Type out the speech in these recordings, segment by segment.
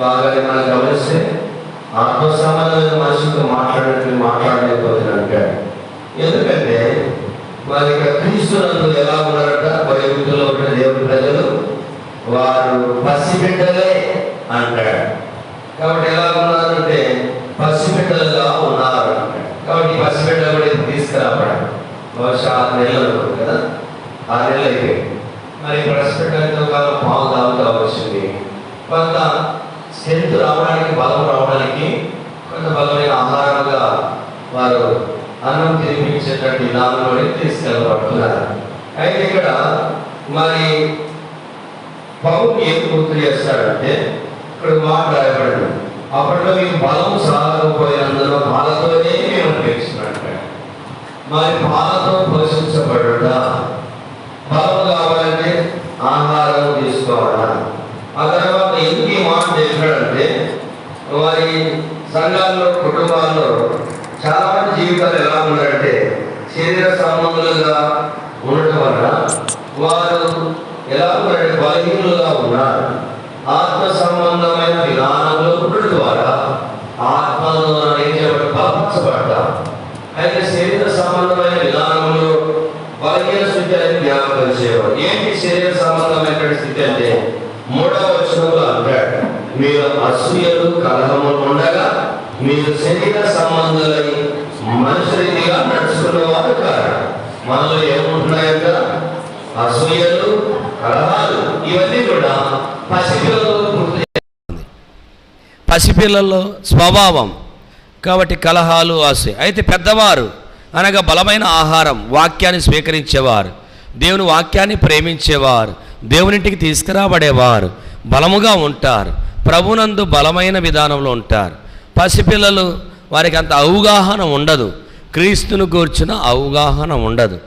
బాగానే మనం గమనిస్తే ఆత్మ సంబంధమైన మనుషులతో మాట్లాడినట్టు మాట్లాడలేకపోతున్నాడు ఎందుకంటే వారి యొక్క క్రీస్తునందు ఎలా ఉన్నారట బైబిల్లో ఉన్న దేవుడి ప్రజలు వారు పసిబిడ్డలే అంటాడు. కాబట్టి ఎలా ఉన్నారంటే పసిబిడ్డలుగా ఉన్నారు కాబట్టి ఈ పసిబిడ్డలు కూడా ఇది బహుశా ఆరు నెలలు ఉంటుంది కదా? ఆరు నెలలు అయిపోయాయి మరి పసిబిడ్డలతో కాలం పాలు తాగుతూ వచ్చింది. కొంత స్ట్రెంత్ రావడానికి బలం రావడానికి కొంత బలమైన ఆహారంగా వారు అన్నం తినిపించేటట్టు విధానంలోనే తీసుకెళ్ళబడుతున్నారు అయితే ఇక్కడ మరి పౌరు ఏం గుర్తు చేస్తాడంటే ఇక్కడ మాట రాయబడింది. అప్పట్లో మీకు బలం సాగకపోయినందున పాలతోనే మేము పెంచుకున్నట్టు మరి పాలతో పోషించబడుట బలం కావాలంటే ఆహారం తీసుకోవాలా? చేశాడంటే మరి వారి సంఘాల్లో కుటుంబాల్లో చాలా మంది జీవితాలు ఎలా ఉన్నారంటే శరీర సంబంధులుగా ఉండటం వలన వారు ఎలా ఉన్నారంటే బలహీనులుగా ఉన్నారు. ఆత్మ సంబంధమైన విధానంలో ఉండటం ద్వారా ఆత్మలో ఏం చేయబడి బలపరచబడతారు అయితే శరీర సంబంధమైన విధానంలో బలహీన స్థితి అనేది జ్ఞాపకం చేయబడి ఏంటి శరీర సంబంధమైన స్థితి అంటే? మూడవ మీరు అసూయలు కలహములు ఉండగా మీరు శరీర సంబంధులై మనుషులుగా రీతిగా వారు కాదు మనలో ఏముంటున్నాయంట? అసూయలు కలహాలు ఇవన్నీ కూడా పసిపిల్లలు గుర్తు పసిపిల్లల్లో స్వభావం కాబట్టి కలహాలు ఆశ అయితే పెద్దవారు అనగా బలమైన ఆహారం వాక్యాన్ని స్వీకరించేవారు. దేవుని వాక్యాన్ని ప్రేమించేవారు. దేవునింటికి తీసుకురాబడేవారు. బలముగా ఉంటారు. ప్రభునందు బలమైన విధానంలో ఉంటారు. పసిపిల్లలు వారికి అంత అవగాహన ఉండదు. క్రీస్తును గూర్చిన అవగాహన ఉండదు.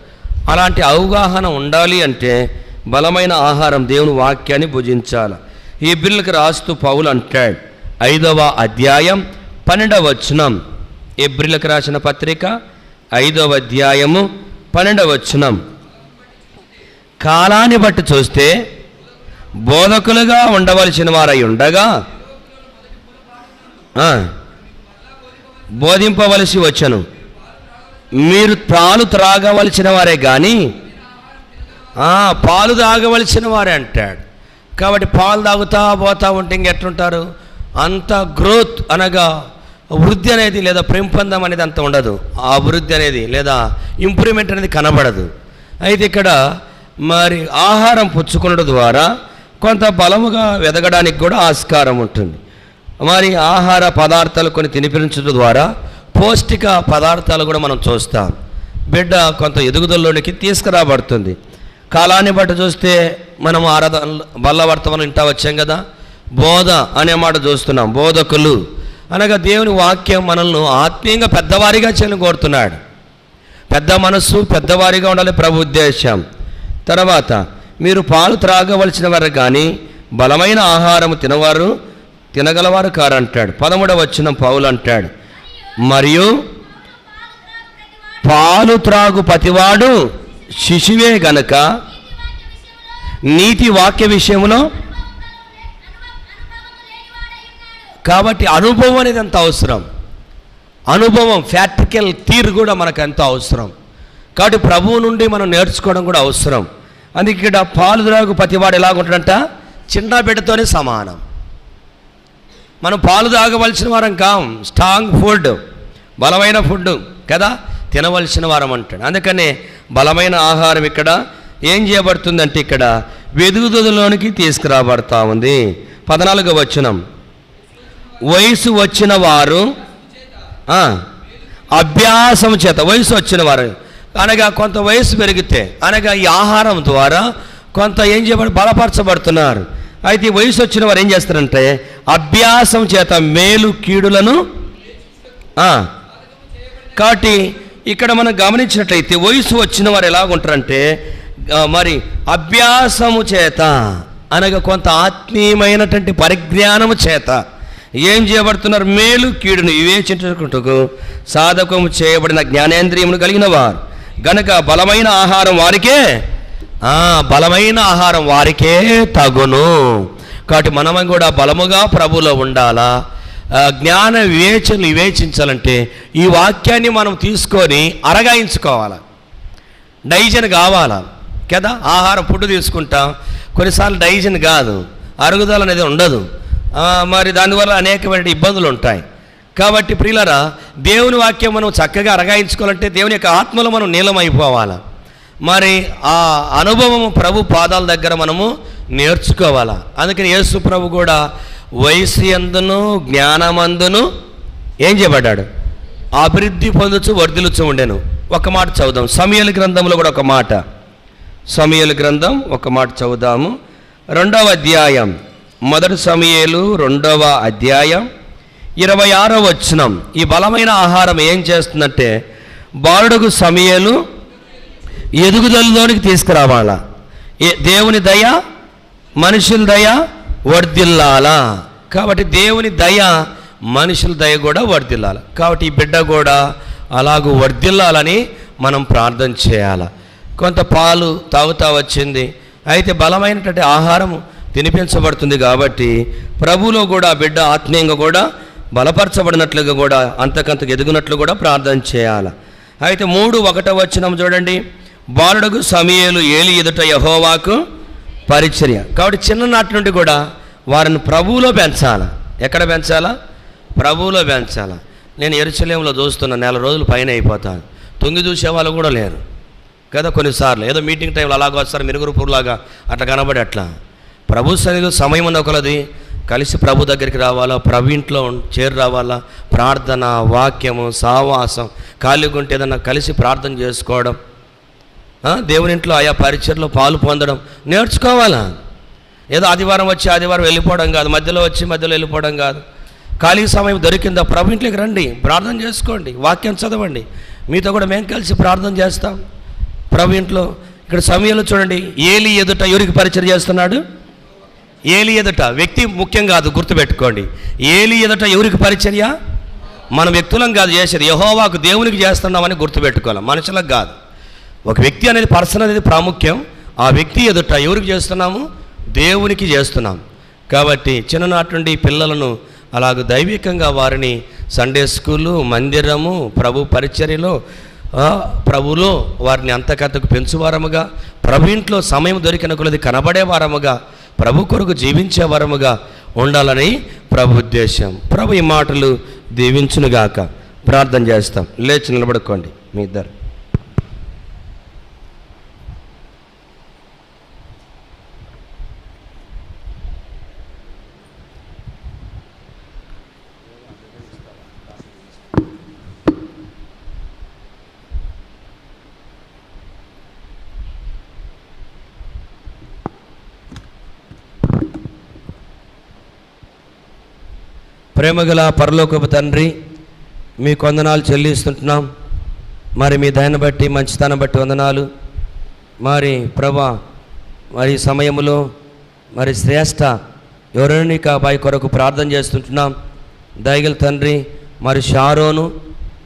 అలాంటి అవగాహన ఉండాలి అంటే బలమైన ఆహారం దేవుని వాక్యాన్ని భుజించాలి. ఈ బిల్లకు రాస్తూ పౌలు అంటాడు. ఐదవ అధ్యాయం పన్నెండవ వచనం. ఎబ్రిలకు రాసిన పత్రిక ఐదవ అధ్యాయము పన్నెండవ వచనం. కాలాన్ని బట్టి చూస్తే బోధకులుగా ఉండవలసిన వారై ఉండగా బోధింపవలసి వచ్చను. మీరు పాలు త్రాగవలసిన వారే కానీ పాలు తాగవలసిన వారే అంటాడు. కాబట్టి పాలు తాగుతా పోతా ఉంటే ఇంకెట్లుంటారు? అంత గ్రోత్ అనగా వృద్ధి అనేది లేదా పెంపొందం అనేది అంత ఉండదు. ఆ అభివృద్ధి అనేది లేదా ఇంప్రూవ్మెంట్ అనేది కనబడదు. అయితే ఇక్కడ మరి ఆహారం పుచ్చుకునడం ద్వారా కొంత బలముగా ఎదగడానికి కూడా ఆస్కారం ఉంటుంది. మరి ఆహార పదార్థాలు కొన్ని తినిపించడం ద్వారా పౌష్టిక పదార్థాలు కూడా మనం చూస్తాం. బిడ్డ కొంత ఎదుగుదలలోనికి తీసుకురాబడుతుంది. కాలాన్ని బట్టి చూస్తే మనం ఆరాధన బల్లవర్తమనం ఇంటా వచ్చాం కదా? బోధ అనే మాట చూస్తున్నాం. బోధకులు. అనగా దేవుని వాక్యం మనల్ని ఆత్మీయంగా పెద్దవారిగా చేయని కోరుతున్నాడు పెద్ద మనస్సు పెద్దవారిగా ఉండాలి ప్రభు ఉద్దేశం తర్వాత మీరు పాలు త్రాగవలసిన వారు కానీ బలమైన ఆహారం తినవారు తినగలవారు కారంటాడు. పదమూడవ వచ్చిన పౌలు అంటాడు. మరియు పాలు త్రాగు పతివాడు శిశువే గనక నీతి వాక్య విషయంలో కాబట్టి అనుభవం అనేది ఎంత అవసరం? అనుభవం ఫ్యాక్టికల్ తీరు కూడా మనకు ఎంత అవసరం. కాబట్టి ప్రభువు నుండి మనం నేర్చుకోవడం కూడా అవసరం. అందుకే ఇక్కడ పాలు త్రాగు ప్రతివాడు ఎలాగుంటాడంట? చిన్న బిడ్డతోనే సమానం. మనం పాలు తాగవలసిన వారం కాం స్ట్రాంగ్ ఫుడ్ బలమైన ఫుడ్ కదా? తినవలసిన వారం అంటాడు. అందుకనే బలమైన ఆహారం ఇక్కడ ఏం చేయబడుతుందంటే ఇక్కడ వెదుగుదలలోనికి తీసుకురాబడతా ఉంది. పద్నాలుగో వచనం. వయసు వచ్చిన వారు అభ్యాసం చేత వయసు వచ్చిన వారు అనగా కొంత వయసు పెరిగితే అనగా ఈ ఆహారం ద్వారా కొంత ఏం చేయబడి బలపరచబడుతున్నారు. అయితే ఈ వయసు వచ్చిన వారు ఏం చేస్తారంటే అభ్యాసం చేత మేలు కీడులను కాబట్టి ఇక్కడ మనం గమనించినట్లయితే వయసు వచ్చిన వారు ఎలాగుంటారంటే మరి అభ్యాసము చేత అనగా కొంత ఆత్మీయమైనటువంటి పరిజ్ఞానము చేత ఏం చేయబడుతున్నారు? మేలు కీడును వివేచించుకుంటూ సాధకము చేయబడిన జ్ఞానేంద్రియమును కలిగిన వారు. గనక బలమైన ఆహారం వారికే బలమైన ఆహారం వారికే తగును. కాబట్టి మనం కూడా బలముగా ప్రభులో ఉండాలా? జ్ఞాన వివేచనలు వివేచించాలంటే ఈ వాక్యాన్ని మనం తీసుకొని అరగాయించుకోవాలి? డైజన్ కావాలా? కదా? ఆహారం ఫుడ్ తీసుకుంటాం. కొన్నిసార్లు డైజన్ కాదు. అరుగుదల అనేది ఉండదు. మరి దానివల్ల అనేకమైన ఇబ్బందులు ఉంటాయి. కాబట్టి ప్రియులరా దేవుని వాక్యం మనం చక్కగా అరగాయించుకోవాలంటే దేవుని యొక్క ఆత్మలో మనం నీలమైపోవాలా. మరి ఆ అనుభవము ప్రభు పాదాల దగ్గర మనము నేర్చుకోవాలా. అందుకని యేసు ప్రభు కూడా వయసు ఎందును జ్ఞానమందును ఏం చేయబడ్డాడు అభివృద్ధి పొందుచు వర్ధిల్లుచు ఉండెను. ఒక మాట చదువుదాం. సమయల గ్రంథంలో కూడా ఒక మాట. సమయల గ్రంథం ఒక మాట చదువుదాము. రెండవ అధ్యాయం. మొదటి సమయలు రెండవ అధ్యాయం. ఇరవై ఆరో వచనం. ఈ బలమైన ఆహారం ఏం చేస్తుందంటే బాలుడుకు సమయలు ఎదుగుదలలోనికి తీసుకురావాలా. ఏ- దేవుని దయ మనుషుల దయ వర్ధిల్లాలా. కాబట్టి దేవుని దయ మనుషుల దయ కూడా వర్దిల్లాలి కాబట్టి ఈ బిడ్డ కూడా అలాగూ వర్ధిల్లాలని మనం ప్రార్థన చేయాలి. కొంత పాలు తాగుతా వచ్చింది. అయితే బలమైనటువంటి ఆహారం తినిపించబడుతుంది కాబట్టి ప్రభులో కూడా ఆ బిడ్డ ఆత్మీయంగా కూడా బలపరచబడినట్లుగా కూడా అంతకంతకు ఎదుగునట్లు కూడా ప్రార్థన చేయాలి. అయితే మూడు ఒకటో వచ్చిన చూడండి. బాలుడకు సమయలు ఏలి ఎదుట యహోవాకు పరిచర్య. కాబట్టి చిన్ననాటి నుండి కూడా వారిని ప్రభువులో పెంచాలా. ఎక్కడ పెంచాలా? ప్రభువులో పెంచాలా. నేను ఎరుచలేంలో చూస్తున్న నెల రోజులు పైన అయిపోతాను. తొంగి చూసే వాళ్ళు కూడా లేరు. కదా కొన్నిసార్లు. ఏదో మీటింగ్ టైంలో అలాగ వస్తారు మిరుగురుపురులాగా అట్లా కనబడి అట్లా ప్రభు సన్నిధిలో సమయం ఉన్న ఒకలది కలిసి ప్రభు దగ్గరికి రావాలా? ప్రభు ఇంట్లో చేరి రావాలా? ప్రార్థన వాక్యము సావాసం ఖాళీగా ఉంటే ఏదన్నా కలిసి ప్రార్థన చేసుకోవడం. దేవుని ఇంట్లో ఆయా పరిచయలో పాలు పొందడం. నేర్చుకోవాలా? ఏదో ఆదివారం వచ్చి ఆదివారం వెళ్ళిపోవడం కాదు. మధ్యలో వచ్చి మధ్యలో వెళ్ళిపోవడం కాదు. ఖాళీ సమయం దొరికిందా? ప్రభు ఇంట్లోకి రండి. ప్రార్థన చేసుకోండి. వాక్యం చదవండి. మీతో కూడా మేము కలిసి ప్రార్థన చేస్తాం. ప్రభు ఇంట్లో ఇక్కడ సమయంలో చూడండి. ఏలి ఎదుట ఎవరికి పరిచయం చేస్తున్నాడు? ఏలి ఎదుట వ్యక్తి ముఖ్యం కాదు గుర్తుపెట్టుకోండి. ఏలి ఎదుట ఎవరికి పరిచర్య? మన వ్యక్తులం కాదు చేసేది. యహోవాకు దేవునికి చేస్తున్నామని గుర్తుపెట్టుకోవాలి. మనుషులకు కాదు. ఒక వ్యక్తి అనేది పర్సన్ అనేది ప్రాముఖ్యం. ఆ వ్యక్తి ఎదుట ఎవరికి చేస్తున్నాము? దేవునికి చేస్తున్నాం. కాబట్టి చిన్ననాటి నుండి పిల్లలను అలాగ దైవికంగా వారిని సండే స్కూలు మందిరము ప్రభు పరిచర్యలో ప్రభులో వారిని అంతకంతకు పెంచువారముగా ప్రభు ఇంట్లో సమయం దొరికిన కొలది కనబడేవారముగా ప్రభు కొరకు జీవించే వరముగా ఉండాలని ప్రభు ఉద్దేశం. ప్రభు ఈ మాటలు దీవించునుగాక. ప్రార్థన చేస్తాం. లేచి నిలబడుకోండి మీ ఇద్దరు. ప్రేమగల పరలోకపు తండ్రి మీ కొందనాలు చెల్లిస్తుంటున్నాం. మరి మీ దయను బట్టి మంచితనం బట్టి వందనాలు. మరి ప్రభా మరి సమయంలో మరి శ్రేష్ట ఎవరైనా అబ్బాయి కొరకు ప్రార్థన చేస్తుంటున్నాం. దయగల తండ్రి మరి షారోను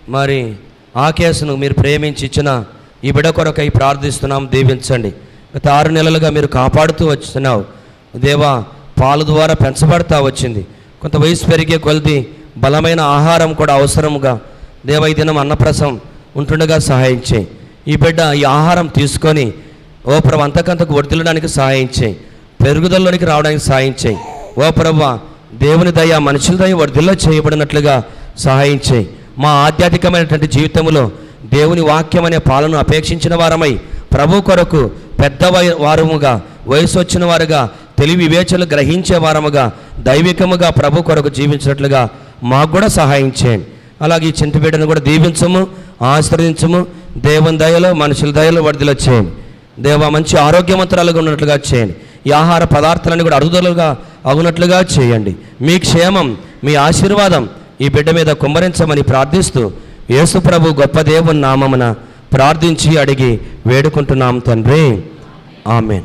మరి ఆ కేసును మీరు ప్రేమించి ఇచ్చిన ఈ బిడ కొరకై ప్రార్థిస్తున్నాం. దీవించండి. గత ఆరు నెలలుగా మీరు కాపాడుతూ వచ్చినావు. దేవా పాలు ద్వారా పెంచబడతా వచ్చింది. కొంత వయసు పెరిగే కొలది బలమైన ఆహారం కూడా అవసరముగా దేవైదినం దినం అన్నప్రసం ఉంటుండగా సహాయం చేయి. ఈ బిడ్డ ఈ ఆహారం తీసుకొని ఓ ప్రభు అంతకంతకు వర్దిల్లడానికి సహాయం చేయి. పెరుగుదలలోనికి రావడానికి సహాయం చేయి. ఓ ప్రభు దేవుని దయ మనుషుల దయ వర్ధిల్ల చేయబడినట్లుగా సహాయం చేయి. మా ఆధ్యాత్మికమైనటువంటి జీవితంలో దేవుని వాక్యం అనే పాలన అపేక్షించిన వారమై ప్రభు కొరకు పెద్ద వయ- వారముగా వయసు వచ్చిన వారుగా తెలివి వివేచనలు గ్రహించే వారముగా దైవికముగా ప్రభు కొరకు జీవించినట్లుగా మాకు కూడా సహాయం చేయండి. అలాగే ఈ చింటి కూడా దీవించము ఆశ్రయించము దేవుని దయలో మనుషుల దయలో వర్ధిలో చేయండి. దేవ మంచి ఆరోగ్యవంతురాలుగా ఉన్నట్లుగా చేయండి. ఈ ఆహార పదార్థాలను కూడా అరుగుదలుగా అవునట్లుగా చేయండి. మీ క్షేమం మీ ఆశీర్వాదం ఈ బిడ్డ మీద కుమ్మరించమని ప్రార్థిస్తూ యేసుప్రభు గొప్ప దేవుని నామమున ప్రార్థించి అడిగి వేడుకుంటున్నాం తండ్రి. ఆమెన్.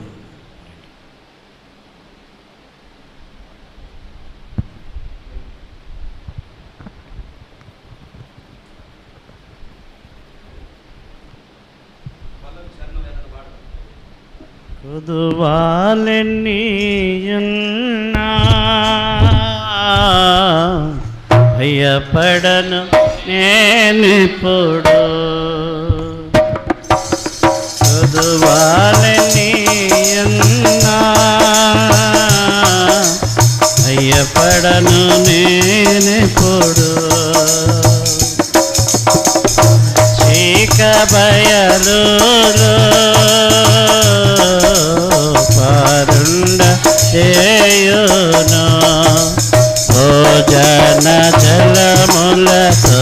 చదువాలెన్నీయున్నా భయపడను నేనిప్పుడు చదువాలెన్నీయున్నా భయపడను నేనిప్పుడు చీక బయలు చేయును. భోజన జలములతో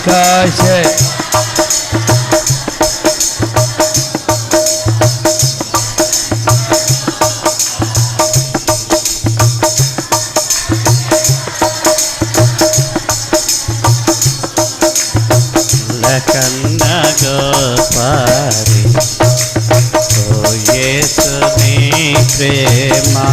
ఆకాశ. లకన్న గోపారి ఓ యేసుని ప్రేమా.